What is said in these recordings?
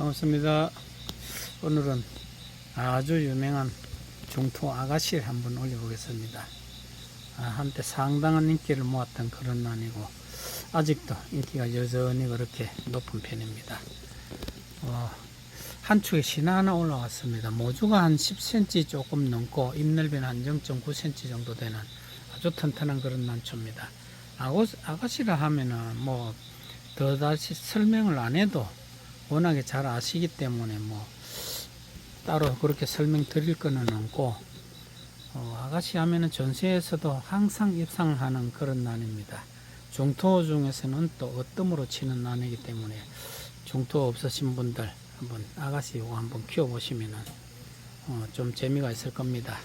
반갑습니다. 오늘은 아주 유명한 중통 아가씨를 한번 올려보겠습니다. 아, 한때 상당한 인기를 모았던 그런 난이고 아직도 인기가 여전히 그렇게 높은 편입니다. 어, 한 축에 신화 하나 올라왔습니다. 모주가 한 10cm 조금 넘고 잎 넓이는 한 0.9cm 정도 되는 아주 튼튼한 그런 난초입니다. 아가씨라 하면은 뭐 더 다시 설명을 안 해도 워낙에 잘 아시기 때문에 뭐 따로 그렇게 설명드릴 거는 없고 어, 아가씨 하면은 전세에서도 항상 입상하는 그런 난입니다. 중토 중에서는 또 어뜸으로 치는 난이기 때문에 중토 없으신 분들 한번 아가씨 이거 한번 키워보시면은 어, 좀 재미가 있을 겁니다.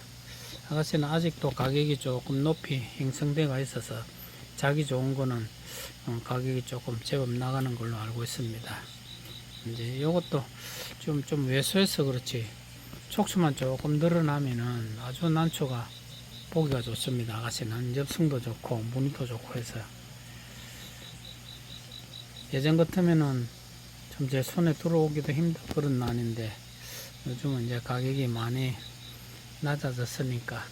아가씨는 아직도 가격이 조금 높이 형성돼가 있어서 자기 좋은 거는 어, 가격이 조금 제법 나가는 걸로 알고 있습니다. 이제 이것도 좀, 좀 왜소해서 그렇지 촉수만 조금 늘어나면은 아주 난초가 보기가 좋습니다. 아가씨는 엽성도 좋고 무늬도 좋고 해서 예전 같으면은 좀 제 손에 들어오기도 힘든 그런 난인데 요즘은 이제 가격이 많이 낮아졌으니까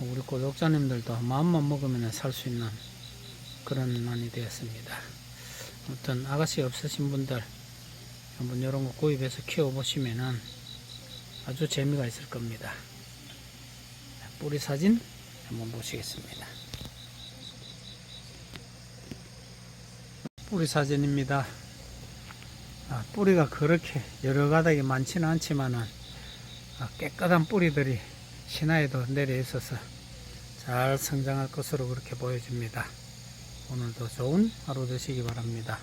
우리 구독자님들도 마음만 먹으면 살 수 있는 그런 난이 되었습니다. 아무튼 아가씨 없으신 분들 한번 이런 거 구입해서 키워보시면은 아주 재미가 있을 겁니다. 뿌리 사진 한번 보시겠습니다. 뿌리 사진입니다. 아, 뿌리가 그렇게 여러 가닥이 많지는 않지만은 아, 깨끗한 뿌리들이 신화에도 내려 있어서 잘 성장할 것으로 그렇게 보여집니다. 오늘도 좋은 하루 되시기 바랍니다.